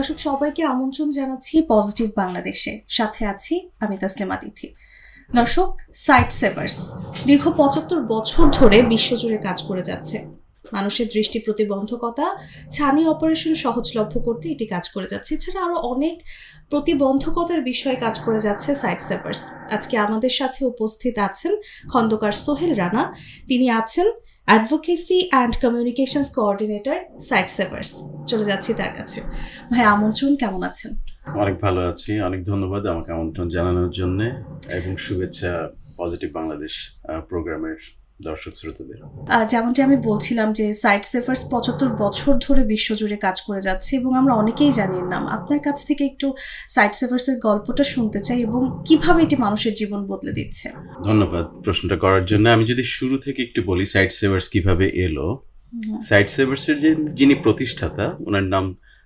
দর্শক, সবাইকে আমন্ত্রণ জানাচ্ছি পজিটিভ বাংলাদেশে সাথে আছি আমি তাসলিমা তিথি। দর্শক সাইট সেভার্স দীর্ঘ পঁচাত্তর বছর ধরে বিশ্বজুড়ে কাজ করে যাচ্ছে। মানুষের দৃষ্টি প্রতিবন্ধকতা, ছানি অপারেশন সহজলভ্য করতে এটি কাজ করে যাচ্ছে। এছাড়া আরও অনেক প্রতিবন্ধকতার বিষয়ে কাজ করে যাচ্ছে সাইট সেভার্স আজকে আমাদের সাথে উপস্থিত আছেন খন্দকার সোহেল রানা। তিনি আছেন advocacy and communications coordinator sight savers চলে যাচ্ছি তার কাছে। ভাই, আমন্ত্রণ কেমন আছেন? অনেক ভালো আছি, অনেক ধন্যবাদ আমাকে আমন্ত্রণ জানানোর জন্য এবং শুভেচ্ছা পজিটিভ বাংলাদেশ প্রোগ্রামের দর্শক শ্রোতাদের। যেমনটি আমি বলছিলাম যে সাইট সেভার্স পঁচাত্তর বছর ধরে বিশ্বজুড়ে কাজ করে যাচ্ছে এবং আমরা অনেকেই জানি নাম। আপনার কাছ থেকে একটু সাইট সেভার্সের গল্পটা শুনতে চাই এবং কীভাবে এটি মানুষের জীবন বদলে দিচ্ছে? ধন্যবাদ প্রশ্নটা করার জন্য। আমি যদি শুরু থেকে একটু বলি সাইট সেভার্স কীভাবে এলো? সাইট সেভার্সের যে যিনি প্রতিষ্ঠাতা ওনার নাম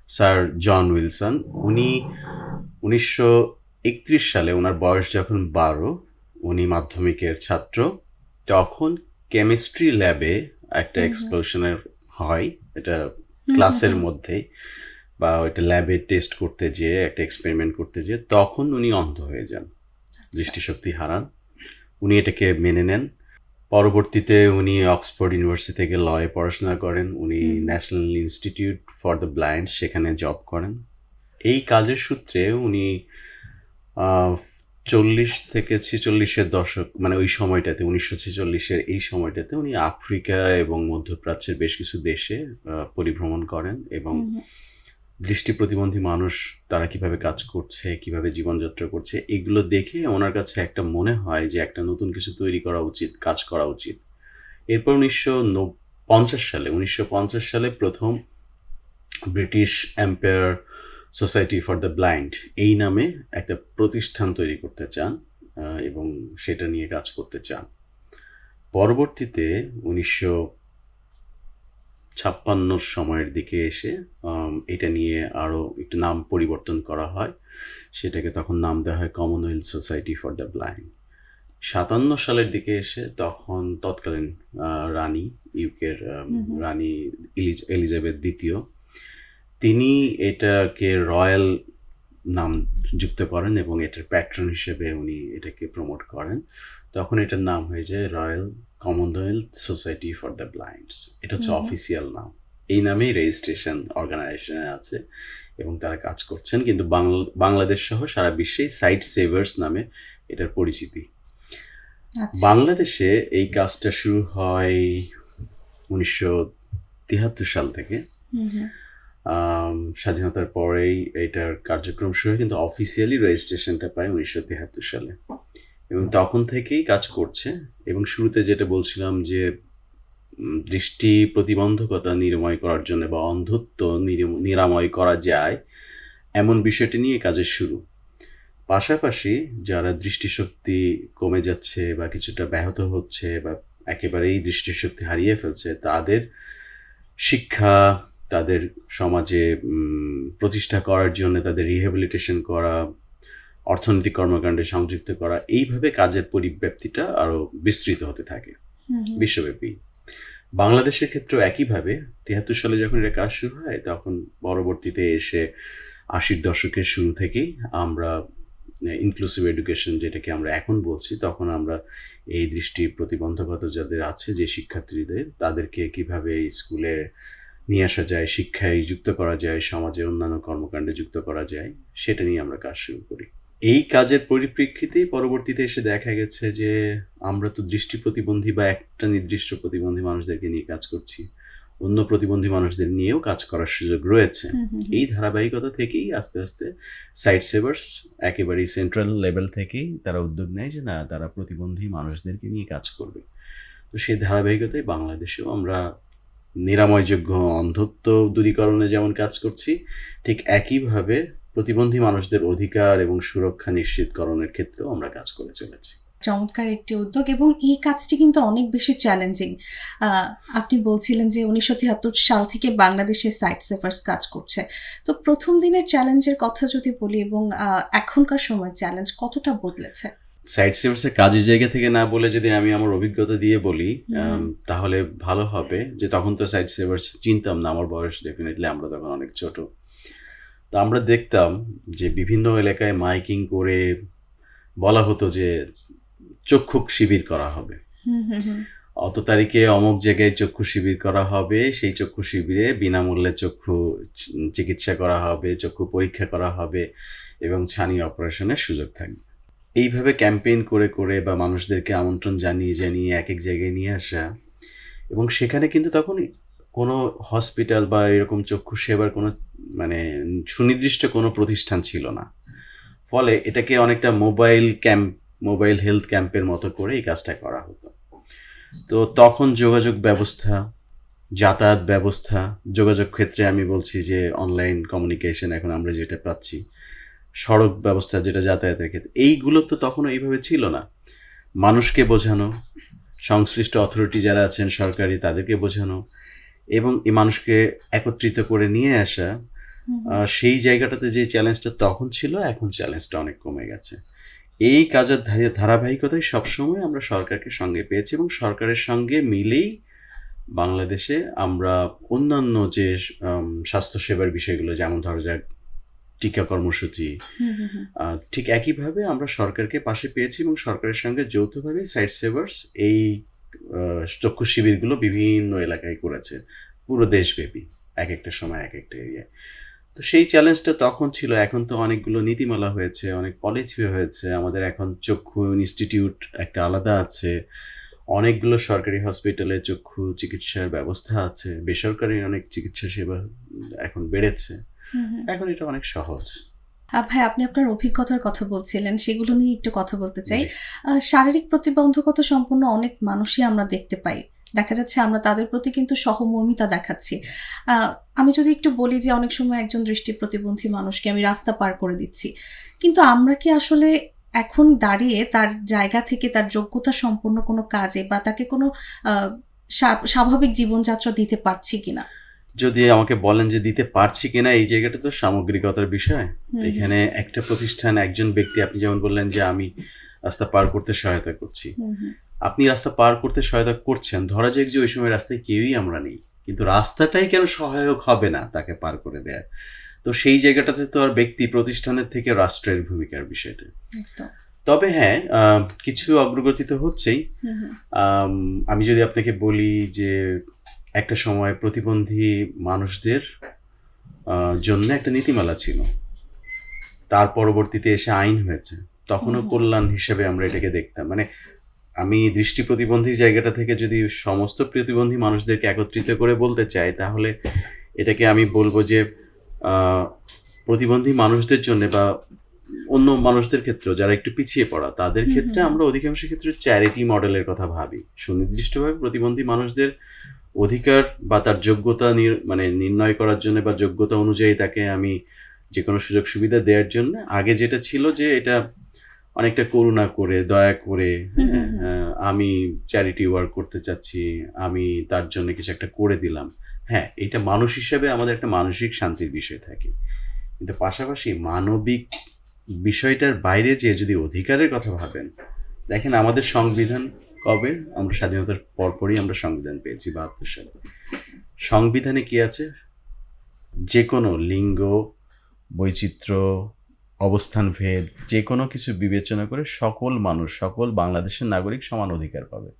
স্যার জন উইলসন। উনি উনিশশো একত্রিশ সালে ওনার বয়স যখন বারো উনি মাধ্যমিকের ছাত্র। তখন কেমিস্ট্রি ল্যাবে একটা। এক্সপ্লোশনের হয় এটা ক্লাসের মধ্যে বা ওইটা ল্যাবে টেস্ট করতে যেয়ে একটা এক্সপেরিমেন্ট করতে যেয়ে তখন উনি অন্ধ হয়ে যান দৃষ্টিশক্তি হারান। উনি এটাকে মেনে নেন। পরবর্তীতে উনি অক্সফোর্ড ইউনিভার্সিটি থেকে লয়ে পড়াশোনা করেন উনি national institute for the blind সেখানে জব করেন। এই কাজের সূত্রে উনি চল্লিশ থেকে ছেচল্লিশের দশক মানে ওই সময়টাতে উনিশশো ছেচল্লিশের এই সময়টাতে উনি আফ্রিকা এবং মধ্যপ্রাচ্যের বেশ কিছু দেশে পরিভ্রমণ করেন এবং দৃষ্টি প্রতিবন্ধী মানুষ তারা কীভাবে কাজ করছে কীভাবে জীবনযাত্রা করছে এগুলো দেখে ওনার কাছে একটা মনে হয় যে একটা নতুন কিছু তৈরি করা উচিত কাজ করা উচিত। এরপর উনিশশো পঞ্চাশ সালে উনিশশো পঞ্চাশ সালে প্রথম British empire society for the blind এই নামে একটা প্রতিষ্ঠান তৈরি করতে চান এবং সেটা নিয়ে কাজ করতে চান। পরবর্তীতে উনিশশো ছাপ্পান্নর সময়ের দিকে এসে এটা নিয়ে আরও একটু নাম পরিবর্তন করা হয়। সেটাকে তখন নাম দেওয়া হয় commonwealth society for the blind সাতান্ন সালের দিকে এসে তখন তৎকালীন রানী ইউকের। রানী এলিজাবেথ দ্বিতীয় তিনি এটাকে রয়্যাল নাম যুক্ত করেন এবং এটার প্যাট্রন হিসেবে উনি এটাকে প্রমোট করেন। তখন এটার নাম হয়ে যায় royal commonwealth society for the blinds. এটা হচ্ছে। অফিসিয়াল নাম। এই নামেই রেজিস্ট্রেশন অর্গানাইজেশনে আছে এবং তারা কাজ করছেন। কিন্তু বাংলা বাংলাদেশ সহ সারা বিশ্বেই সাইট সেভার্স নামে এটার পরিচিতি। আচ্ছা। বাংলাদেশে এই কাজটা শুরু হয় উনিশশো তিয়াত্তর সাল থেকে। স্বাধীনতার পরেই এটার কার্যক্রম শুরু হয়, কিন্তু অফিসিয়ালি রেজিস্ট্রেশনটা পায় উনিশশো তিয়াত্তর সালে। এবং তখন থেকেই কাজ করছে। এবং শুরুতে যেটা বলছিলাম যে দৃষ্টি প্রতিবন্ধকতা নিরাময় করার জন্য বা অন্ধত্ব নিরাম- নিরাময় করা যায়, এমন বিষয়টি নিয়ে কাজের শুরু। পাশাপাশি যারা দৃষ্টিশক্তি কমে যাচ্ছে বা কিছুটা ব্যাহত হচ্ছে বা একেবারেই দৃষ্টিশক্তি হারিয়ে ফেলছে, তাদের শিক্ষা তাদের সমাজে প্রতিষ্ঠা করার জন্য তাদের রিহ্যাবিলিটেশন করা অর্থনৈতিক কর্মকাণ্ডে সংযুক্ত করা এইভাবে কাজের পরিব্যাপ্তিটা আরও বিস্তৃত হতে থাকে। বিশ্বব্যাপী বাংলাদেশের ক্ষেত্রেও একইভাবে তিয়াত্তর সালে যখন এটা কাজ শুরু হয় তখন পরবর্তীতে এসে আশির দশকের শুরু থেকেই আমরা ইনক্লুসিভ এডুকেশন যেটাকে আমরা এখন বলছি তখন আমরা এই দৃষ্টি প্রতিবন্ধকতা যাদের আছে যে শিক্ষার্থীদের তাদেরকে কীভাবে এই স্কুলে নিয়ে আসা যায় শিক্ষায় যুক্ত করা যায় সমাজে অন্যান্য কর্মকাণ্ডে যুক্ত করা যায় সেটা নিয়ে আমরা কাজ শুরু করি। এই কাজের পরিপ্রেক্ষিতে পরবর্তীতে এসে দেখা গেছে যে আমরা তো দৃষ্টি প্রতিবন্ধী বা একটা নির্দিষ্ট প্রতিবন্ধী মানুষদেরকে নিয়ে কাজ করছি। অন্য প্রতিবন্ধী মানুষদের নিয়েও কাজ করার সুযোগ রয়েছে। এই ধারাবাহিকতা থেকেই আস্তে আস্তে সাইট সেভার্স একেবারেই সেন্ট্রাল লেভেল থেকেই তারা উদ্যোগ নেয় যে না তারা প্রতিবন্ধী মানুষদেরকে নিয়ে কাজ করবে। তো সেই ধারাবাহিকতায় বাংলাদেশেও আমরা নিরাময়যোগ্য অন্ধত্ব দূরীকরণে যেমন কাজ করছি, ঠিক একইভাবে প্রতিবন্ধী মানুষদের অধিকার এবং সুরক্ষা নিশ্চিতকরণের ক্ষেত্রেও আমরা কাজ করে চলেছি। চমৎকার একটি উদ্যোগ এবং এই কাজটি কিন্তু অনেক বেশি চ্যালেঞ্জিং আপনি বলছিলেন যে উনিশশো তিয়াত্তর সাল থেকে বাংলাদেশে সাইট সেভার্স কাজ করছে। তো প্রথম দিনের চ্যালেঞ্জের কথা যদি বলি এবং এখনকার সময় চ্যালেঞ্জ কতটা বদলেছে? সাইট সেভার্সের কাজের জায়গা থেকে না বলে যদি আমি আমার অভিজ্ঞতা দিয়ে বলি তাহলে ভালো হবে যে তখন তো সাইট সেভার্স চিনতাম না আমার বয়স ডেফিনেটলি আমরা তখন অনেক ছোট। তো আমরা দেখতাম যে বিভিন্ন এলাকায় মাইকিং করে বলা হতো যে চক্ষু শিবির করা হবে। অত তারিখে অমুক জায়গায় চক্ষু শিবির করা হবে সেই চক্ষু শিবিরে বিনামূল্যে চক্ষু চিকিৎসা করা হবে চক্ষু পরীক্ষা করা হবে এবং ছানি অপারেশনের সুযোগ থাকবে। এইভাবে ক্যাম্পেইন করে করে বা মানুষদেরকে আমন্ত্রণ জানিয়ে জানিয়ে এক এক জায়গায় নিয়ে আসা এবং সেখানে কিন্তু তখন কোনো হসপিটাল বা এরকম চক্ষু সেবার কোনো মানে সুনির্দিষ্ট কোনো প্রতিষ্ঠান ছিল না। ফলে এটাকে অনেকটা মোবাইল ক্যাম্প, মোবাইল হেলথ ক্যাম্পের মতো করে এই কাজটা করা হতো। তো তখন যোগাযোগ ব্যবস্থা, যাতায়াত ব্যবস্থা, যোগাযোগ ক্ষেত্রে আমি বলছি যে অনলাইন কমিউনিকেশন এখন আমরা যেটা পাচ্ছি সড়ক ব্যবস্থা যেটা যাতায়াতের ক্ষেত্রে এইগুলো তো তখনও এইভাবে ছিল না। মানুষকে বোঝানো সংশ্লিষ্ট অথরিটি যারা আছেন সরকারি তাদেরকে বোঝানো এবং এই মানুষকে একত্রিত করে নিয়ে আসা সেই জায়গাটাতে যে চ্যালেঞ্জটা তখন ছিল এখন চ্যালেঞ্জটা অনেক কমে গেছে। এই কাজের ধারা- ধারাবাহিকতায় সবসময় আমরা সরকারকে সঙ্গে পেয়েছি এবং সরকারের সঙ্গে মিলেই বাংলাদেশে আমরা অন্যান্য যে স্বাস্থ্যসেবার বিষয়গুলো যেমন ধরো যাক টিকা কর্মসূচি। ঠিক একইভাবে আমরা সরকারকে পাশে পেয়েছি এবং সরকারের সঙ্গে যৌথভাবে সাইট সেভার্স এই চক্ষু শিবিরগুলো বিভিন্ন এলাকায় করেছে। পুরো দেশব্যাপী এক একটা সময় এক একটা এরিয়ায় তো সেই চ্যালেঞ্জটা তখন ছিল। এখন তো অনেকগুলো নীতিমালা হয়েছে অনেক পলিসি হয়েছে। আমাদের এখন চক্ষু ইনস্টিটিউট একটা আলাদা আছে। অনেকগুলো সরকারি হসপিটালে চক্ষু চিকিৎসার ব্যবস্থা আছে। বেসরকারি অনেক চিকিৎসা সেবা এখন বেড়েছে। এখন এটা অনেক সহজ। ভাই আপনি আপনার অভিজ্ঞতার কথা বলছিলেন সেগুলো নিয়ে একটু কথা বলতে চাই। শারীরিক প্রতিবন্ধকতা সম্পন্ন অনেক মানুষই আমরা দেখতে পাই। দেখা যাচ্ছে আমরা তাদের প্রতি কিন্তু সহমর্মিতা দেখাচ্ছি। আমি যদি একটু বলি যে অনেক সময় একজন দৃষ্টি প্রতিবন্ধী মানুষকে আমি রাস্তা পার করে দিচ্ছি। কিন্তু আমরা কি আসলে এখন দাঁড়িয়ে তার জায়গা থেকে তার যোগ্যতা সম্পন্ন কোনো কাজে বা তাকে কোনো স্বাভাবিক জীবনযাত্রা দিতে পারছি কিনা? যদি আমাকে বলেন যে দিতে পারছি কিনা এই জায়গাটা তো সামগ্রিকতার বিষয়। এখানে একটা প্রতিষ্ঠান একজন ব্যক্তি আপনি যেমন বললেন যে আমি রাস্তা পার করতে সহায়তা করছি। আপনি রাস্তা পার করতে সহায়তা করছেন ধরা যাক যে ওই সময় রাস্তায় কেউই আমরা নেই। কিন্তু রাস্তাটাই কেন সহায়ক হবে না তাকে পার করে দেয়া? তো সেই জায়গাটাতে তো আর ব্যক্তি প্রতিষ্ঠানের থেকে রাষ্ট্রের ভূমিকার বিষয়টা। তবে হ্যাঁ কিছু অগ্রগতি তো হচ্ছেই। আমি যদি আপনাকে বলি যে একটা সময় প্রতিবন্ধী মানুষদের জন্য একটা নীতিমালা ছিল। তার পরবর্তীতে এসে আইন হয়েছে। তখনও কল্যাণ হিসেবে আমরা এটাকে দেখতাম। মানে আমি দৃষ্টি প্রতিবন্ধী জায়গাটা থেকে যদি সমস্ত প্রতিবন্ধী মানুষদেরকে একত্রিত করে বলতে চাই তাহলে এটাকে আমি বলব যে প্রতিবন্ধী মানুষদের জন্য বা অন্য মানুষদের ক্ষেত্রে যারা একটু পিছিয়ে পড়া তাদের ক্ষেত্রে আমরা অধিকাংশ ক্ষেত্রে চ্যারিটি মডেলের কথা ভাবি। সুনির্দিষ্টভাবে প্রতিবন্ধী মানুষদের অধিকার বা তার যোগ্যতা মানে নির্ণয় করার জন্য বা যোগ্যতা অনুযায়ী তাকে আমি যে কোনো সুযোগ সুবিধা দেওয়ার জন্য আগে যেটা ছিল যে এটা অনেকটা করুণা করে দয়া করে হ্যাঁ, আমি চ্যারিটি ওয়ার্ক করতে চাচ্ছি আমি তার জন্য কিছু একটা করে দিলাম। হ্যাঁ এটা মানুষ হিসেবে আমাদের একটা মানসিক শান্তির বিষয় থাকে। কিন্তু পাশাপাশি মানবিক বিষয়টার বাইরে যে যদি অধিকারের কথা ভাবেন দেখেন আমাদের সংবিধান কবে? আমরা স্বাধীনতার পরপরই আমরা সংবিধান পেয়েছি বাহাত্তর সালে। সংবিধানে কি আছে? যে কোনো লিঙ্গ বৈচিত্র্য অবস্থান ভেদ যে কোনো কিছু বিবেচনা করে সকল মানুষ সকল বাংলাদেশের নাগরিক সমান অধিকার পাবে।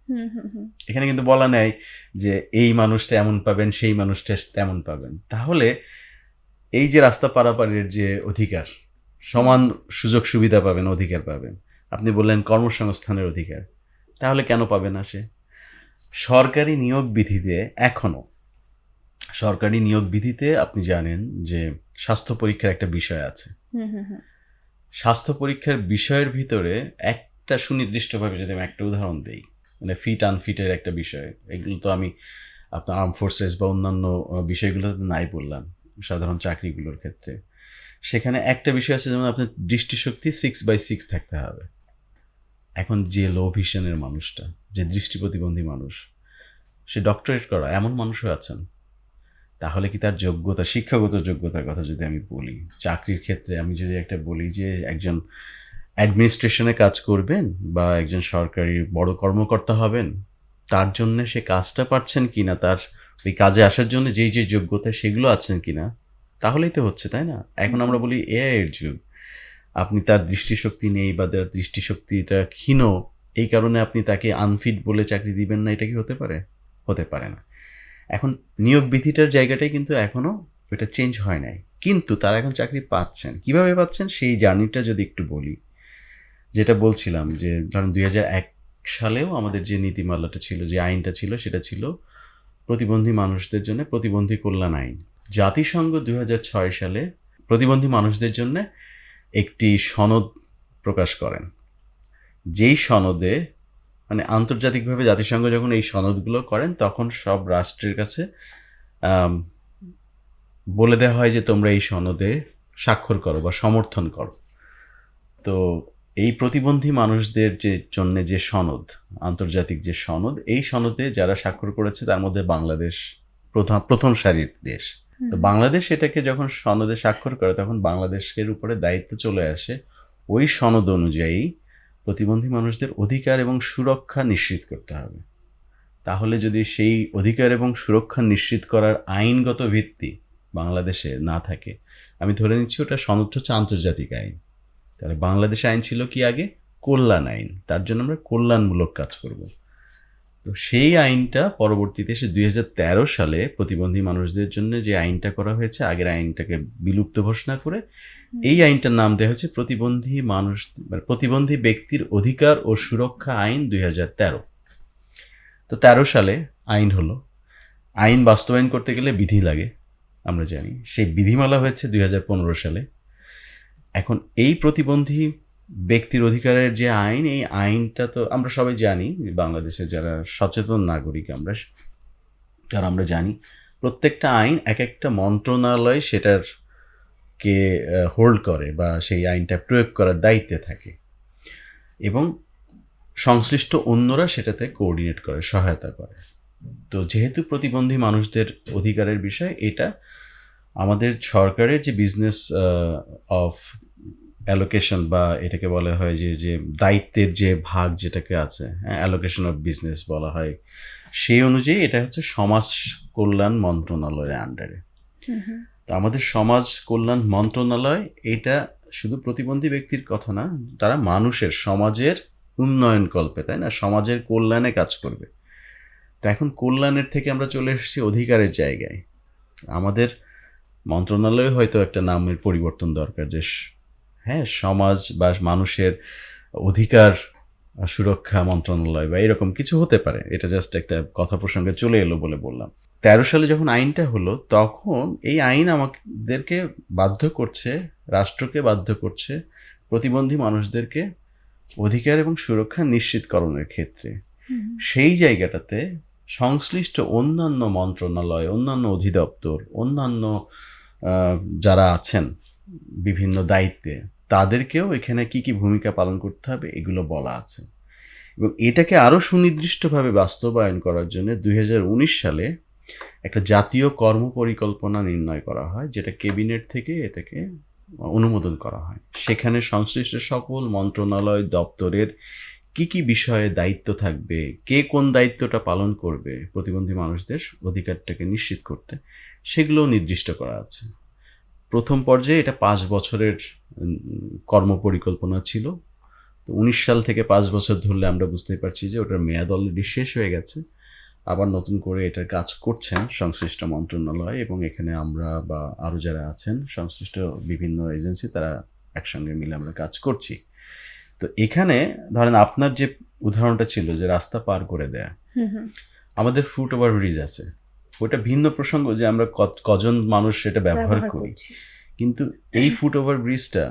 এখানে কিন্তু বলা নেই যে এই মানুষটা এমন পাবেন সেই মানুষটা তেমন পাবেন। তাহলে এই যে রাস্তা পারাপারের যে অধিকার সমান সুযোগ সুবিধা পাবেন অধিকার পাবেন। আপনি বললেন কর্মসংস্থানের অধিকার। তাহলে কেন পাবে না সে? সরকারি নিয়োগ বিধিতে এখনও সরকারি নিয়োগ বিধিতে আপনি জানেন যে স্বাস্থ্য পরীক্ষার একটা বিষয় আছে। স্বাস্থ্য পরীক্ষার বিষয়ের ভিতরে একটা সুনির্দিষ্টভাবে যদি আমি একটা উদাহরণ দিই মানে ফিট আনফিটের একটা বিষয় এগুলো তো আমি আপনার আর্ম ফোর্সেস বা অন্যান্য বিষয়গুলোতে নাই বললাম সাধারণ চাকরিগুলোর ক্ষেত্রে। সেখানে একটা বিষয় আছে যেমন আপনার দৃষ্টিশক্তি সিক্স বাই সিক্স থাকতে হবে। এখন যে লো ভিশনের মানুষটা, যে দৃষ্টি প্রতিবন্ধী মানুষ, সে ডক্টরেট করা এমন মানুষও আছেন। তাহলে কি তার যোগ্যতা, শিক্ষাগত যোগ্যতার কথা যদি আমি বলি? চাকরির ক্ষেত্রে আমি যদি একটা বলি যে একজন অ্যাডমিনিস্ট্রেশনে কাজ করবেন বা একজন সরকারি বড় কর্মকর্তা হবেন, তার জন্য সে কাজটা পাচ্ছেন কিনা, তার ওই কাজে আসার জন্য যেই যে যোগ্যতা সেগুলো আছেন কি না তাহলেই তো হচ্ছে, তাই না? এখন আমরা বলি এআই এর যুগ। আপনি তার দৃষ্টিশক্তি নেই বা তার দৃষ্টিশক্তিটা ক্ষীণ, এই কারণে আপনি তাকে আনফিট বলে চাকরি দিবেন না, এটা কি হতে পারে? হতে পারে না। এখন নিয়োগ বিধিটার জায়গাটাই কিন্তু এখনও এটা চেঞ্জ হয় নাই। কিন্তু তারা এখন চাকরি পাচ্ছেন। কীভাবে পাচ্ছেন? সেই জার্নিটা যদি একটু বলি। যেটা বলছিলাম যে, ধরেন দুই সালেও আমাদের যে নীতিমালাটা ছিল, যে আইনটা ছিল, সেটা ছিল প্রতিবন্ধী মানুষদের জন্য প্রতিবন্ধী কল্যাণ আইন। জাতিসংঘ দুই হাজার ছয় সালে প্রতিবন্ধী মানুষদের জন্য একটি সনদ প্রকাশ করেন। যেই সনদে মানে আন্তর্জাতিকভাবে জাতিসংঘ যখন এই সনদগুলো করেন, তখন সব রাষ্ট্রের কাছে বলে দেওয়া হয় যে, তোমরা এই সনদে স্বাক্ষর করো বা সমর্থন করো। তো এই প্রতিবন্ধী মানুষদের যে, জন্য যে সনদ, আন্তর্জাতিক যে সনদ, এই সনদে যারা স্বাক্ষর করেছে, তার মধ্যে বাংলাদেশ প্রথম প্রথম সারির দেশ। তো বাংলাদেশ এটাকে যখন সনদে স্বাক্ষর করে তখন বাংলাদেশের উপরে দায়িত্ব চলে আসে ওই সনদ অনুযায়ী প্রতিবন্ধী মানুষদের অধিকার এবং সুরক্ষা নিশ্চিত করতে হবে। তাহলে যদি সেই অধিকার এবং সুরক্ষা নিশ্চিত করার আইনগত ভিত্তি বাংলাদেশে না থাকে আমি ধরে নিচ্ছি ওটা সনদটা হচ্ছে আন্তর্জাতিক আইন। তাহলে বাংলাদেশে আইন ছিল কি আগে? কল্যাণ আইন। তার জন্য আমরা কল্যাণমূলক কাজ করব। তো সেই আইনটা পরবর্তীতে এসে দুই সালে প্রতিবন্ধী মানুষদের জন্য যে আইনটা করা হয়েছে আগের আইনটাকে বিলুপ্ত ঘোষণা করে এই আইনটার নাম দেওয়া হয়েছে প্রতিবন্ধী মানুষ মানে প্রতিবন্ধী ব্যক্তির অধিকার ও সুরক্ষা আইন দুই হাজার তেরো। তো তেরো সালে আইন হলো। আইন বাস্তবায়ন করতে গেলে বিধি লাগে আমরা জানি। সেই বিধিমালা হয়েছে দুই হাজার পনেরো সালে। এখন এই প্রতিবন্ধী ব্যক্তির অধিকারের যে আইন, এই আইনটা তো আমরা সবাই জানি, বাংলাদেশের যারা সচেতন নাগরিক আমরা, যারা আমরা জানি, প্রত্যেকটা আইন এক একটা মন্ত্রণালয় সেটার কে হোল্ড করে বা সেই আইনটা প্রয়োগ করার দায়িত্বে থাকে। এবং সংশ্লিষ্ট অন্যরা সেটাতে কোঅর্ডিনেট করে, সহায়তা করে। তো যেহেতু প্রতিবন্ধী মানুষদের অধিকারের বিষয়, এটা আমাদের সরকারের যে বিজনেস অফ অ্যালোকেশন বা এটাকে বলা হয় যে যে দায়িত্বের যে ভাগ যেটাকে আছে হ্যাঁ অ্যালোকেশন অফ বিজনেস বলা হয় সেই অনুযায়ী এটা হচ্ছে সমাজ কল্যাণ মন্ত্রণালয়ের আন্ডারে তো আমাদের সমাজ কল্যাণ মন্ত্রণালয় এটা শুধু প্রতিবন্ধী ব্যক্তির কথা না তারা মানুষের সমাজের উন্নয়ন কল্পে তাই না? সমাজের কল্যাণে কাজ করবে। তো এখন কল্যাণের থেকে আমরা চলে এসেছি অধিকারের জায়গায়। আমাদের মন্ত্রণালয়ে হয়তো একটা নামের পরিবর্তন দরকার যে হ্যাঁ সমাজ বা মানুষের অধিকার সুরক্ষা মন্ত্রণালয় বা এরকম কিছু হতে পারে। এটা জাস্ট একটা কথা প্রসঙ্গে চলে এলো বলে বললাম। তেরো সালে যখন আইনটা হলো তখন এই আইন আমাদেরকে বাধ্য করছে রাষ্ট্রকে বাধ্য করছে প্রতিবন্ধী মানুষদেরকে অধিকার এবং সুরক্ষা নিশ্চিতকরণের ক্ষেত্রে। সেই জায়গাটাতে সংশ্লিষ্ট অন্যান্য মন্ত্রণালয় অন্যান্য অধিদপ্তর অন্যান্য যারা আছেন বিভিন্ন দায়িত্বে তাদেরকেও এখানে কি কি ভূমিকা পালন করতে হবে এগুলো বলা আছে। এবং এটাকে আরও সুনির্দিষ্টভাবে বাস্তবায়ন করার জন্য দু হাজার উনিশ সালে একটা জাতীয় কর্ম পরিকল্পনা নির্ণয় করা হয়, যেটা ক্যাবিনেট থেকে এটাকে অনুমোদন করা হয়। সেখানে সংশ্লিষ্ট সকল মন্ত্রণালয় দপ্তরের কি কি বিষয়ে দায়িত্ব থাকবে, কে কোন দায়িত্বটা পালন করবে প্রতিবন্ধী মানুষদের অধিকারটাকে নিশ্চিত করতে, সেগুলোও নির্দিষ্ট করা আছে। প্রথম পর্যায়ে এটা পাঁচ বছরের কর্মপরিকল্পনা ছিল। তো উনিশ সাল থেকে পাঁচ বছর ধরলে আমরা বুঝতেই পারছি যে ওটার মেয়াদ অলরেডি শেষ হয়ে গেছে। আবার নতুন করে এটার কাজ করছেন সংশ্লিষ্ট মন্ত্রণালয় এবং এখানে আমরা বা আরও যারা আছেন সংশ্লিষ্ট বিভিন্ন এজেন্সি তারা একসঙ্গে মিলে আমরা কাজ করছি। তো এখানে ধরেন আপনার যে উদাহরণটা ছিল যে রাস্তা পার করে দেয়া। আমাদের ফুট ওভার ব্রিজ আছে। ওটা ভিন্ন প্রসঙ্গ যে আমরা কজন মানুষ সেটা ব্যবহার করি। কিন্তু এই ফুট ওভার ব্রিজটা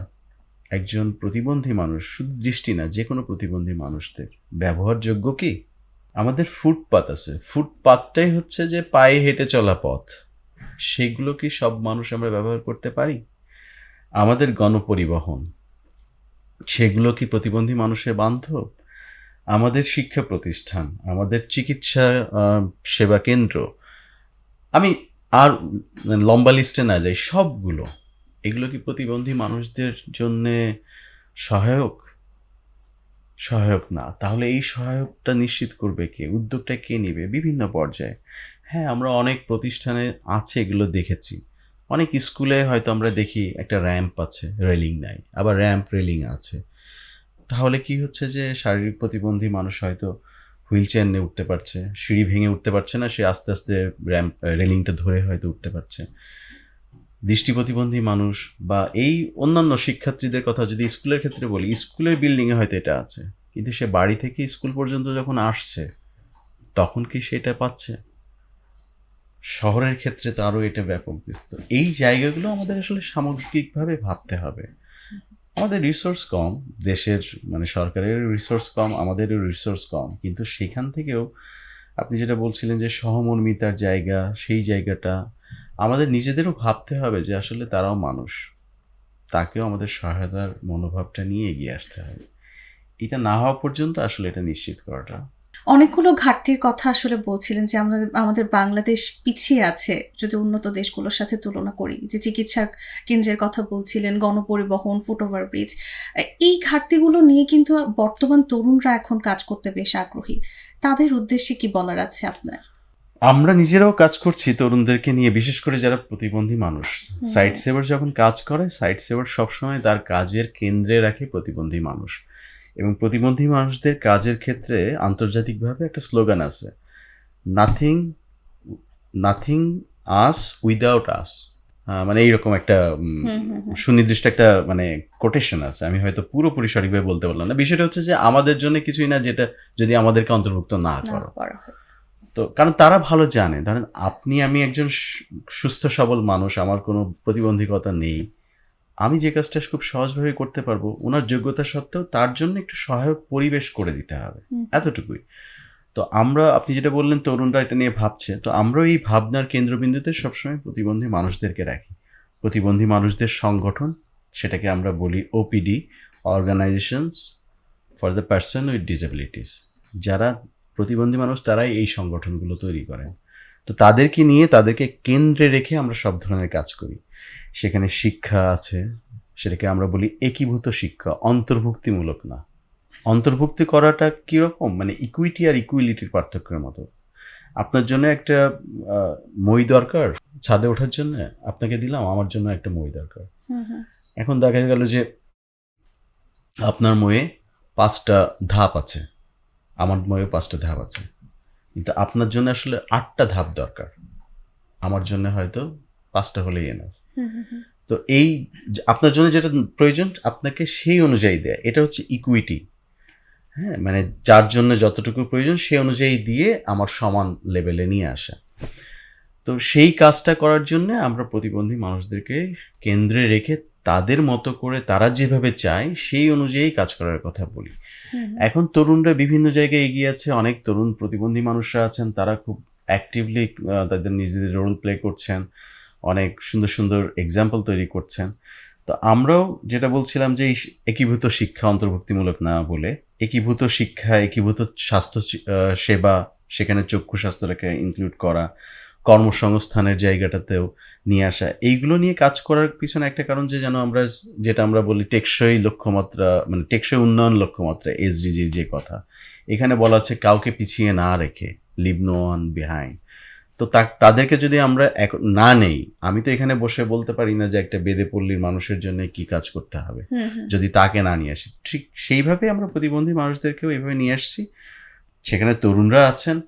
একজন প্রতিবন্ধী মানুষ শুধু দৃষ্টি না, যে কোনো প্রতিবন্ধী মানুষদের। ব্যবহারযোগ্য কি? আমাদের ফুটপাত আছে। ফুটপাতটাই হচ্ছে যে পায়ে হেঁটে চলা পথ। সেগুলো কি সব মানুষ আমরা ব্যবহার করতে পারি? আমাদের গণপরিবহন, সেগুলো কি প্রতিবন্ধী মানুষের বান্ধব? আমাদের শিক্ষা প্রতিষ্ঠান, আমাদের চিকিৎসা সেবা কেন্দ্র। আমি আর লম্বা লিস্টে না যাই, সবগুলো। এগুলো কি প্রতিবন্ধী মানুষদের জন্য সহায়ক? সহায়ক না। তাহলে এই সহায়কটা নিশ্চিত করবে কে? উদ্যোগটা কে নেবে? বিভিন্ন পর্যায়ে। হ্যাঁ আমরা অনেক প্রতিষ্ঠানে আছে এগুলো দেখেছি। অনেক স্কুলে হয়তো আমরা দেখি একটা র্যাম্প আছে, রেলিং নাই। আবার র্যাম্প রেলিং আছে। তাহলে কি হচ্ছে যে শারীরিক প্রতিবন্ধী মানুষ হয়তো হুইল চেয়ার নিয়ে উঠতে পারছে, সিঁড়ি ভেঙে উঠতে পারছে না, সে আস্তে আস্তে র্যাম্প, রেলিংটা ধরে হয়তো উঠতে পারছে। দৃষ্টি প্রতিবন্ধী মানুষ বা এই অন্যান্য শিক্ষার্থীদের কথা যদি স্কুলের ক্ষেত্রে বলি, স্কুলের বিল্ডিংয়ে হয়তো এটা আছে। কিন্তু সে বাড়ি থেকে স্কুল পর্যন্ত যখন আসছে, তখন কি সেটা পাচ্ছে? শহরের ক্ষেত্রে তো আরও এটা ব্যাপক বিস্তর। এই জায়গাগুলো আমাদের আসলে সামগ্রিকভাবে ভাবতে হবে। আমাদের রিসোর্স কম, দেশের মানে সরকারের রিসোর্স কম, আমাদেরও রিসোর্স কম। কিন্তু সেখান থেকেও আপনি যেটা বলছিলেন যে সহমর্মিতার জায়গা, সেই জায়গাটা আমাদের নিজেদেরও ভাবতে হবে যে আসলে তারাও মানুষ। তাকেও আমাদের সহায়তার মনোভাবটা নিয়ে এগিয়ে আসতে হবে। এটা না হওয়া পর্যন্ত আসলে এটা নিশ্চিত করাটা। অনেকগুলো ঘাটতির কথা আসলে বলছিলেন যে আমরা আমাদের বাংলাদেশ পিছিয়ে আছে। যদি উন্নত দেশগুলোর সাথে তুলনা করি, যে চিকিৎসা কেন্দ্রের কথা বলছিলেন, গণপরিবহন, ফুটওভার ব্রিজ, এই ঘাটতিগুলো নিয়ে কিন্তু বর্তমান তরুণরা এখন কাজ করতে বেশ আগ্রহী। তাদের উদ্দেশ্যে কি বলার আছে আপনার? আমরা নিজেরাও কাজ করছি তরুণদেরকে নিয়ে বিশেষ করে যারা প্রতিবন্ধী মানুষ। সাইট সেভার যখন কাজ করে সাইট সেভার সবসময় তার কাজের কেন্দ্রে রাখে প্রতিবন্ধী মানুষ। এবং প্রতিবন্ধী মানুষদের কাজের ক্ষেত্রে আন্তর্জাতিকভাবে একটা স্লোগান আছে nothing nothing us without us মানে এইরকম একটা। সুনির্দিষ্ট একটা মানে কোটেশন আছে। আমি হয়তো পুরোপুরি সঠিকভাবে বলতে পারলাম না। বিষয়টা হচ্ছে যে আমাদের জন্য কিছুই না যেটা যদি আমাদেরকে অন্তর্ভুক্ত না করো। তো কারণ তারা ভালো জানে। ধরেন আপনি আমি একজন সুস্থ সবল মানুষ আমার কোনো প্রতিবন্ধকতা নেই। আমি যে কাজটা খুব সহজভাবে করতে পারব ওনার যোগ্যতা সত্ত্বেও তার জন্য একটু সহায়ক পরিবেশ করে দিতে হবে। এতটুকুই। তো আমরা আপনি যেটা বললেন তরুণরা এটা নিয়ে ভাবছে। তো আমরাও এই ভাবনার কেন্দ্রবিন্দুতে সবসময় প্রতিবন্ধী মানুষদেরকে রাখি। প্রতিবন্ধী মানুষদের সংগঠন সেটাকে আমরা বলি OPD organisations for the person with disabilities যারা প্রতিবন্ধী মানুষ তারাই এই সংগঠনগুলো তৈরি করেন। তো তাদেরকে নিয়ে তাদেরকে কেন্দ্রে রেখে আমরা সব ধরনের কাজ করি। সেখানে শিক্ষা আছে সেটাকে আমরা বলি একীভূত শিক্ষা অন্তর্ভুক্তিমূলক না। অন্তর্ভুক্তি করাটা কীরকম? মানে ইকুইটি আর ইকুইলিটির পার্থক্যের মতো। আপনার জন্য একটা আহ, মই দরকার ছাদে ওঠার জন্য? আপনাকে দিলাম আমার জন্য একটা মই দরকার। এখন দেখা গেল যে আপনার ময়ে পাঁচটা ধাপ আছে। আমার ময়ে পাঁচটা ধাপ আছে। কিন্তু আপনার জন্য আসলে আটটা ধাপ দরকার। আমার জন্য হয়তো পাঁচটা হলেই এনাফ। তো এই আপনার জন্য যেটা প্রয়োজন আপনাকে সেই অনুযায়ী দেয়। এটা হচ্ছে ইকুইটি হ্যাঁ মানে যার জন্য যতটুকু প্রয়োজন সেই অনুযায়ী দিয়ে আমার সমান লেভেলে নিয়ে আসা। তো সেই কাজটা করার জন্য আমরা প্রতিবন্ধী মানুষদেরকে কেন্দ্রে রেখে তাদের মতো করে তারা যেভাবে চায় সেই অনুযায়ী কাজ করার কথা বলি। এখন তরুণরা বিভিন্ন জায়গায় এগিয়ে আছে, অনেক তরুণ প্রতিবন্ধী মানুষরা আছেন, তারা খুব অ্যাক্টিভলি তাদের নিজেদের রোল প্লে করছেন, অনেক সুন্দর সুন্দর এক্সাম্পল তৈরি করছেন। তো আমরাও যেটা বলছিলাম যে একীভূত শিক্ষা অন্তর্ভুক্তিমূলক না বলে, একীভূত শিক্ষা, একীভূত স্বাস্থ্য সেবা, সেখানে চক্ষু স্বাস্থ্যটাকে ইনক্লুড করা কর্মসংস্থানের জায়গাটাতেও নিয়ে আসা। এইগুলো নিয়ে কাজ করার পিছনে একটা কারণ যে যেন আমরা যেটা আমরা বলি টেকসই লক্ষ্যমাত্রা মানে টেকসই উন্নয়ন লক্ষ্যমাত্রা এসডিজির যে কথা। এখানে বলা আছে কাউকে পিছিয়ে না রেখে লিভ নো ওয়ান বিহাইন্ড। তো তাদেরকে যদি আমরা এক- না নেই আমি তো এখানে বসে বলতে পারি না যে একটা বেদে পল্লীর মানুষের জন্য কি কাজ করতে হবে। যদি তাকে না নিয়ে আসি ঠিক সেইভাবে আমরা প্রতিবন্ধী মানুষদেরকেও এইভাবে নিয়ে আসছি। সেখানে তরুণরা আছেন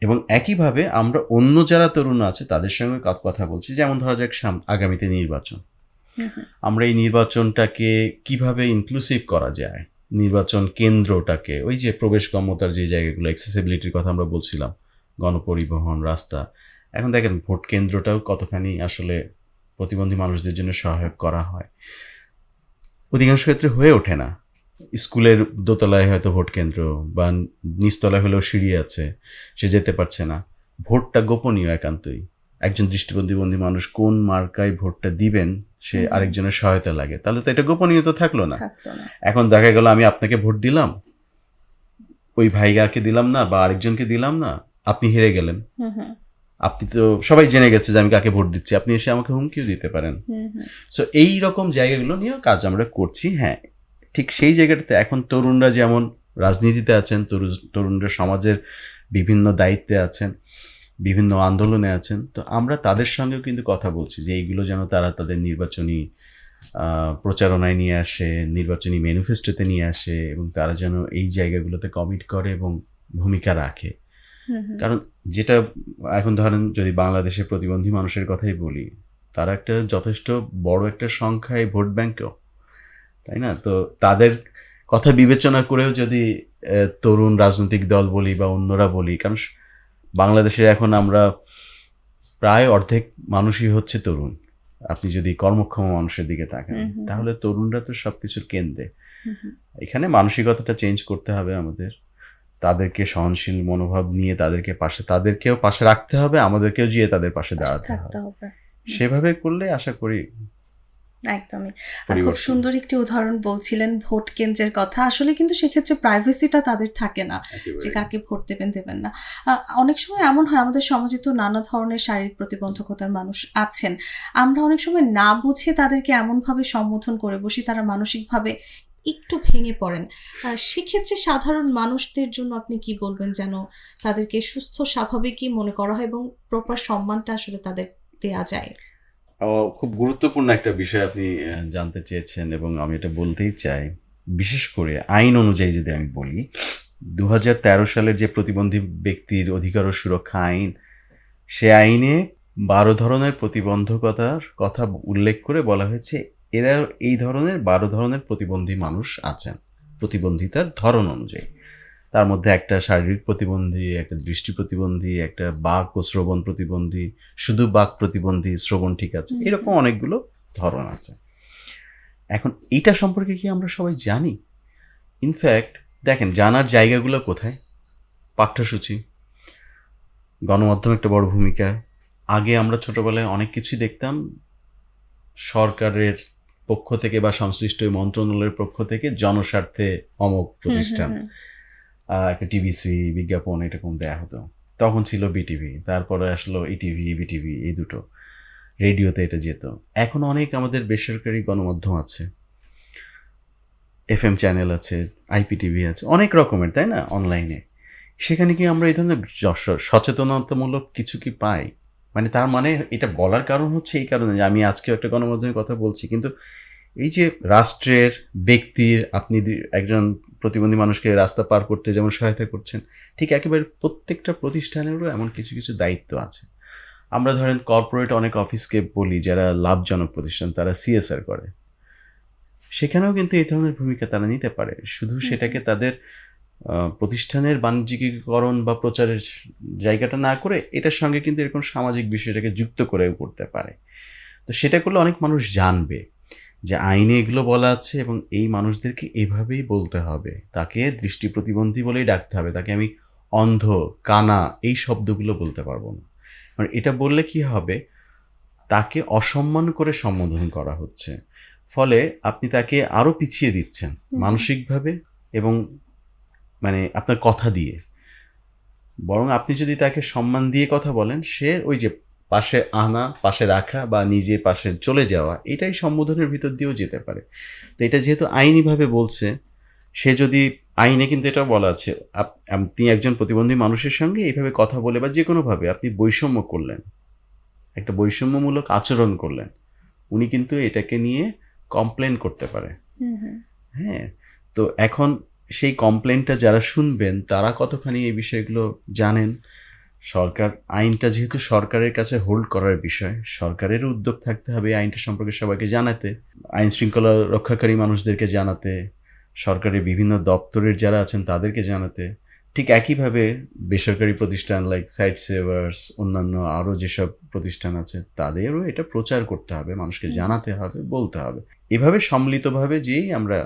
এবং একইভাবে আমরা অন্য যারা তরুণ আছে তাদের সঙ্গে কথা বলছি। যেমন ধরা যাক সাম- আগামীতে নির্বাচন। আমরা এই নির্বাচনটাকে কীভাবে ইনক্লুসিভ করা যায়? নির্বাচন কেন্দ্রটাকে ওই যে প্রবেশগম্যতার যে জায়গাগুলো অ্যাক্সেসিবিলিটির কথা আমরা বলছিলাম গণপরিবহন রাস্তা। এখন দেখেন ভোট কেন্দ্রটাও কতখানি আসলে প্রতিবন্ধী মানুষদের জন্য সহায়ক করা হয়। অধিকাংশ ক্ষেত্রে হয়ে ওঠে না। স্কুলের দোতলায় হয়তো ভোট কেন্দ্র বা নিচতলায় হলেও সিঁড়ি আছে সে যেতে পারছে না। ভোটটা গোপনীয় একান্তই। একজন দৃষ্টিপ্রতিবন্ধী মানুষ কোন মার্কায় ভোটটা দিবেন সে। আরেকজনের সহায়তা লাগে। তাহলে তো এটা গোপনীয় তো থাকল না। এখন দেখা গেল আমি আপনাকে ভোট দিলাম ওই ভাইগাকে দিলাম না বা আরেকজনকে দিলাম না আপনি হেরে গেলেন। আপনি তো সবাই জেনে গেছে যে আমি কাকে ভোট দিচ্ছি। আপনি এসে আমাকে হুমকিও দিতে পারেন। সো এই রকম জায়গাগুলো নিয়েও কাজ আমরা করছি। হ্যাঁ ঠিক সেই জায়গাটাতে এখন তরুণরা যেমন রাজনীতিতে আছেন তরু- তরুণরা সমাজের বিভিন্ন দায়িত্বে আছেন বিভিন্ন আন্দোলনে আছেন তো আমরা তাদের সঙ্গেও কিন্তু কথা বলছি যে এইগুলো যেন তারা তাদের নির্বাচনী প্রচারণায় নিয়ে আসে নির্বাচনী ম্যানিফেস্টোতে নিয়ে আসে এবং তারা যেন এই জায়গাগুলোতে কমিট করে এবং ভূমিকা রাখে। কারণ যেটা এখন ধরেন যদি বাংলাদেশের প্রতিবন্ধী মানুষের কথাই বলি তারা একটা যথেষ্ট বড় একটা সংখ্যায় ভোট ব্যাংকও তাই না? তো তাদের কথা বিবেচনা করেও যদি তরুণ রাজনৈতিক দল বলি বা অন্যরা বলি কারণ বাংলাদেশে এখন আমরা প্রায় অর্ধেক মানুষই হচ্ছে তরুণ। আপনি যদি কর্মক্ষম মানুষের দিকে তাকান। তাহলে তরুণরা তো সবকিছুর কেন্দ্রে। এখানে মানসিকতাটা চেঞ্জ করতে হবে আমাদের। তাদেরকে সহনশীল মনোভাব নিয়ে তাদেরকে পাশে তাদেরকেও পাশে রাখতে হবে আমাদেরকেও গিয়ে তাদের পাশে দাঁড়াতে হবে। সেভাবে করলে আশা করি একদমই। খুব সুন্দর একটি উদাহরণ বলছিলেন ভোট কেন্দ্রের কথা। আসলে কিন্তু সেক্ষেত্রে প্রাইভেসিটা তাদের থাকে না যে কাকে ভোট দেবেন দেবেন না। অনেক সময় এমন হয় আমাদের সমাজে তো নানা ধরনের শারীরিক প্রতিবন্ধকতার মানুষ আছেন। আমরা অনেক সময় না বুঝে তাদেরকে এমনভাবে সম্বোধন করে বসি তারা মানসিকভাবে একটু ভেঙে পড়েন। সেক্ষেত্রে সাধারণ মানুষদের জন্য আপনি কি বলবেন যেন তাদেরকে সুস্থ স্বাভাবিকই মনে করা হয় এবং প্রপার সম্মানটা আসলে তাদের দেয়া যায়? খুব গুরুত্বপূর্ণ একটা বিষয় আপনি জানতে চেয়েছেন এবং আমি এটা বলতেই চাই। বিশেষ করে আইন অনুযায়ী যদি আমি বলি দু হাজার তেরো সালের যে প্রতিবন্ধী ব্যক্তির অধিকার ও সুরক্ষা আইন, সে আইনে বারো ধরনের প্রতিবন্ধকতার কথা উল্লেখ করে বলা হয়েছে, এরা এই ধরনের বারো ধরনের প্রতিবন্ধী মানুষ আছেন। প্রতিবন্ধিতার ধরন অনুযায়ী। তার মধ্যে একটা শারীরিক প্রতিবন্ধী একটা দৃষ্টি প্রতিবন্ধী একটা বাক ও শ্রবণ প্রতিবন্ধী শুধু বাক প্রতিবন্ধী শ্রবণ ঠিক আছে এরকম অনেকগুলো ধরন আছে। এখন এটা সম্পর্কে কি আমরা সবাই জানি? ইনফ্যাক্ট দেখেন জানার জায়গাগুলো কোথায়? পাঠ্যসূচি গণমাধ্যম একটা বড় ভূমিকা। আগে আমরা ছোটবেলায় অনেক কিছুই দেখতাম সরকারের পক্ষ থেকে বা সংশ্লিষ্ট মন্ত্রণালয়ের পক্ষ থেকে জনস্বার্থে অমক প্রতিষ্ঠান। একটা টিভিসি বিজ্ঞাপন এরকম দেয়া হতো। তখন ছিল বিটিভি, তারপরে আসলো ইটিভি, বিটিভি, এই দুটো। রেডিওতে এটা যেত। এখন অনেক আমাদের বেসরকারি গণমাধ্যম আছে। এফ এম চ্যানেল আছে, আইপিটিভি আছে, অনেক রকমের, তাই না? অনলাইনে। সেখানে কি আমরা এই ধরনের সচেতনতামূলক কিছু কি পাই? মানে তার মানে এটা বলার কারণ হচ্ছে এই কারণে যে আমি আজকেও একটা গণমাধ্যমের কথা বলছি, কিন্তু এই যে রাষ্ট্রের ব্যক্তির আপনি একজন প্রতিবন্ধী মানুষকে রাস্তা পার করতে যেমন সহায়তা করছেন ঠিক একেবারে প্রত্যেকটা প্রতিষ্ঠানেরও এমন কিছু কিছু দায়িত্ব আছে। আমরা ধরেন কর্পোরেট অনেক অফিসকে বলি যারা লাভজনক প্রতিষ্ঠান তারা সিএসআর করে। সেখানেও কিন্তু এই ধরনের ভূমিকা তারা নিতে পারে। শুধু সেটাকে তাদের প্রতিষ্ঠানের বাণিজ্যিকীকরণ বা প্রচারের জায়গাটা না করে এটার সঙ্গে কিন্তু এরকম সামাজিক বিষয়টাকে যুক্ত করেও করতে পারে। তো সেটা করলে অনেক মানুষ জানবে। যে আইনে এগুলো বলা আছে এবং এই মানুষদেরকে এভাবেই বলতে হবে। তাকে দৃষ্টি প্রতিবন্ধী বলেই ডাকতে হবে। তাকে আমি অন্ধ কানা এই শব্দগুলো বলতে পারব না। মানে এটা বললে কি হবে? তাকে অসম্মান করে সম্বোধন করা হচ্ছে। ফলে আপনি তাকে আরও পিছিয়ে দিচ্ছেন মানসিকভাবে এবং মানে আপনার কথা দিয়ে। বরং আপনি যদি তাকে সম্মান দিয়ে কথা বলেন সে ওই যে পাশে আনা পাশে রাখা বা নিজে পাশে চলে যাওয়া এটাই সম্বোধনের ভিতর দিয়েও যেতে পারে। তো এটা যেহেতু আইনিভাবে বলছে সে যদি আইনে কিন্তু এটা বলা আছে আপনি একজন প্রতিবন্ধী মানুষের সঙ্গে এইভাবে কথা বলে বা যে কোনোভাবে আপনি বৈষম্য করলেন একটা বৈষম্যমূলক আচরণ করলেন উনি কিন্তু এটাকে নিয়ে কমপ্লেন করতে পারে। হ্যাঁ তো এখন সেই কমপ্লেনটা যারা শুনবেন তারা কতখানি এই বিষয়গুলো জানেন? সরকার আইনটা যেহেতু সরকারের কাছে হোল্ড করার বিষয় সরকারেরও উদ্যোগ থাকতে হবে আইনটা সম্পর্কে সবাইকে জানাতে আইন শৃঙ্খলা রক্ষাকারী মানুষদেরকে জানাতে সরকারের বিভিন্ন দপ্তরের যারা আছেন তাদেরকে জানাতে ঠিক একইভাবে বেসরকারি প্রতিষ্ঠান লাইক সাইট সেভার্স অন্যান্য আরও যেসব প্রতিষ্ঠান আছে তাদেরও এটা প্রচার করতে হবে মানুষকে জানাতে হবে বলতে হবে। এভাবে সম্মিলিতভাবে যেই আমরা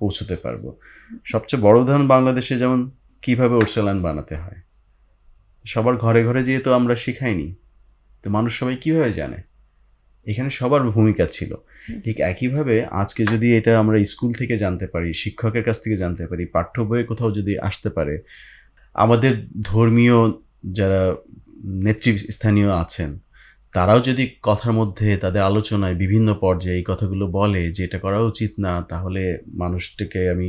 পৌঁছতে পারব। সবচেয়ে বড় উদাহরণ বাংলাদেশে যেমন কীভাবে ওরসেলান বানাতে হয়। সবার ঘরে ঘরে যেহেতু আমরা শিখাইনি তো মানুষ সবাই কীভাবে জানে? এখানে সবার ভূমিকা ছিল। ঠিক একইভাবে আজকে যদি এটা আমরা স্কুল থেকে জানতে পারি শিক্ষকের কাছ থেকে জানতে পারি পাঠ্য বইয়ে কোথাও যদি আসতে পারে আমাদের ধর্মীয় যারা নেতৃস্থানীয় আছেন তারাও যদি কথার মধ্যে তাদের আলোচনায় বিভিন্ন পর্যায়ে এই কথাগুলো বলে যে এটা করা উচিত না তাহলে মানুষটাকে আমি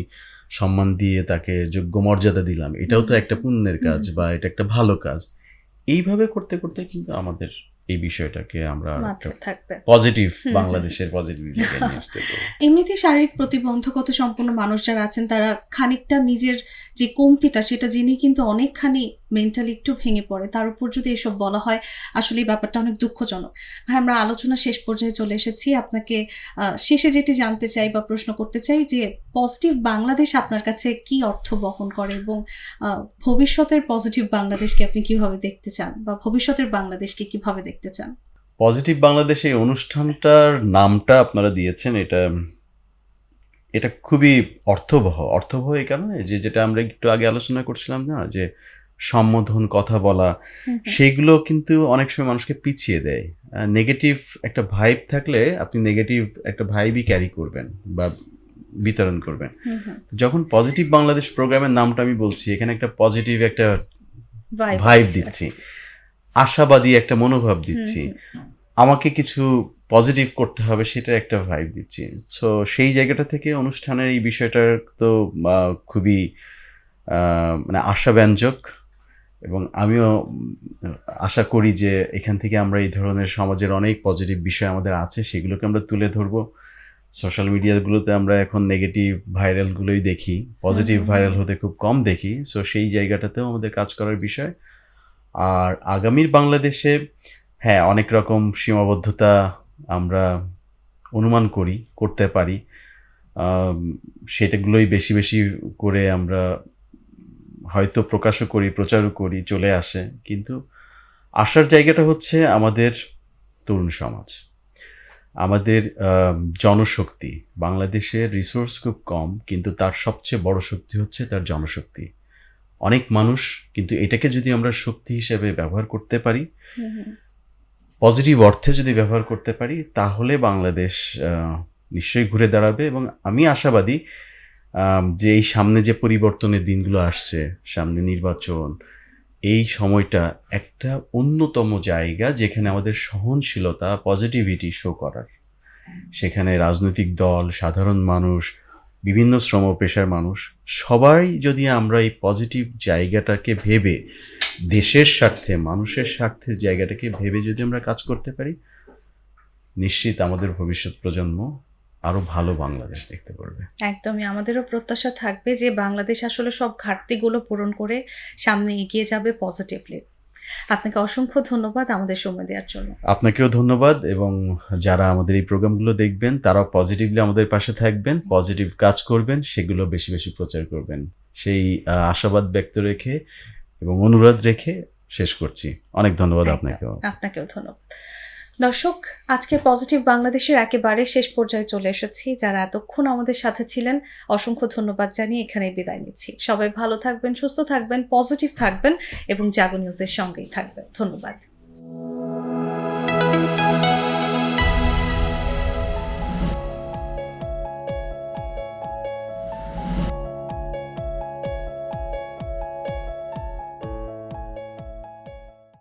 সম্মান দিয়ে তাকে যোগ্য মর্যাদা দিলাম। এটাও তো একটা পুণ্যের কাজ বা এটা একটা ভালো কাজ। এইভাবে করতে করতে কিন্তু আমাদের এই বিষয়টাকে আমরা পজিটিভ বাংলাদেশের পজিটিভ নিয়ে আসতে এমনিতে শারীরিক প্রতিবন্ধকতা সম্পন্ন মানুষ যারা আছেন তারা খানিকটা নিজের যে কমতিটা সেটা জেনে কিন্তু অনেকখানি মেন্টালি একটু ভেঙে পড়ে। তার উপর যদি এসব বলা হয় আসলে ব্যাপারটা অনেক দুঃখজনক। ভাই আমরা আলোচনা শেষ পর্যায়ে চলে এসেছি। আপনাকে আহ, শেষে যেটি জানতে চাই বা প্রশ্ন করতে চাই যে পজিটিভ বাংলাদেশ আপনার কাছে কি অর্থ বহন করে এবং আহ, ভবিষ্যতের পজিটিভ বাংলাদেশকে আপনি কীভাবে দেখতে চান বা ভবিষ্যতের বাংলাদেশকে কীভাবে দেখতে চান। পজিটিভ বাংলাদেশ এই অনুষ্ঠানটার নামটা আপনারা দিয়েছেন এটা এটা খুবই অর্থবহ। অর্থবহ এই কারণে যে যেটা আমরা একটু আগে আলোচনা করছিলাম না যে সম্বোধন কথা বলা সেইগুলো কিন্তু অনেক সময় মানুষকে পিছিয়ে দেয়। নেগেটিভ একটা ভাইব থাকলে আপনি নেগেটিভ একটা ভাইবই ক্যারি করবেন বা বিতরণ করবেন। যখন পজিটিভ বাংলাদেশ প্রোগ্রামের নামটা আমি বলছি এখানে একটা পজিটিভ একটা ভাইব দিচ্ছি। আশাবাদী একটা মনোভাব দিচ্ছি। আমাকে কিছু পজিটিভ করতে হবে সেটা একটা ভাইব দিচ্ছি। সো সেই জায়গাটা থেকে অনুষ্ঠানের এই বিষয়টার তো খুবই মানে আশাব্যঞ্জক এবং আমিও আশা করি যে এখান থেকে আমরা এই ধরনের সমাজের অনেক পজিটিভ বিষয় আমাদের আছে সেগুলোকে আমরা তুলে ধরবো। সোশ্যাল মিডিয়াগুলোতে আমরা এখন নেগেটিভ ভাইরালগুলোই দেখি পজিটিভ। ভাইরাল হতে খুব কম দেখি। সো সেই জায়গাটাতেও আমাদের কাজ করার বিষয়। আর আগামীর বাংলাদেশে হ্যাঁ অনেক রকম সীমাবদ্ধতা আমরা অনুমান করি, করতে পারি। সেটাগুলোই বেশি বেশি করে আমরা হয়তো প্রকাশও করি, প্রচারও করি, চলে আসে। কিন্তু আসার জায়গাটা হচ্ছে আমাদের তরুণ সমাজ। আমাদের জনশক্তি। বাংলাদেশের রিসোর্স খুব কম, কিন্তু তার সবচেয়ে বড় শক্তি হচ্ছে তার জনশক্তি। অনেক মানুষ, কিন্তু এটাকে যদি আমরা শক্তি হিসেবে ব্যবহার করতে পারি। পজিটিভ অর্থে যদি ব্যবহার করতে পারি, তাহলে বাংলাদেশ নিশ্চয়ই ঘুরে দাঁড়াবে এবং আমি আশাবাদী যে এই সামনে যে পরিবর্তনের দিনগুলো আসছে, সামনে নির্বাচন, এই সময়টা একটা অন্যতম জায়গা যেখানে আমাদের সহনশীলতা পজিটিভিটি শো করার সেখানে রাজনৈতিক দল, সাধারণ মানুষ বিভিন্ন শ্রম পেশার মানুষ, সবাই যদি আমরা এই পজিটিভ জায়গাটাকে ভেবে, দেশের স্বার্থে, মানুষের স্বার্থের জায়গাটাকে ভেবে যদি আমরা কাজ করতে পারি, নিশ্চিত আমাদের ভবিষ্যৎ প্রজন্ম আরও ভালো বাংলাদেশ দেখতে পারবে। একদমই, আমাদেরও প্রত্যাশা থাকবে যে বাংলাদেশ আসলে সব ঘাটতিগুলো পূরণ করে সামনে এগিয়ে যাবে পজিটিভলি আপনাকে অসংখ্য ধন্যবাদ আমাদের সময় দেওয়ার জন্য। আপনাকেও ধন্যবাদ এবং যারা আমাদের এই প্রোগ্রামগুলো দেখবেন তারাও পজিটিভলি আমাদের পাশে থাকবেন পজিটিভ কাজ করবেন সেগুলো বেশি বেশি প্রচার করবেন। সেই আশাবাদ ব্যক্ত রেখে এবং অনুরোধ রেখে শেষ করছি। অনেক ধন্যবাদ। আপনাকেও। আপনাকেও ধন্যবাদ। দর্শক, আজকে পজিটিভ বাংলাদেশের একেবারে শেষ পর্যায়ে চলে এসেছি। যারা এতক্ষণ আমাদের সাথে ছিলেন, অসংখ্য ধন্যবাদ জানিয়ে এখানে বিদায় নিচ্ছি। সবাই ভালো থাকবেন, সুস্থ থাকবেন, পজিটিভ থাকবেন এবং জাগো নিউজের সঙ্গেই থাকবেন। ধন্যবাদ।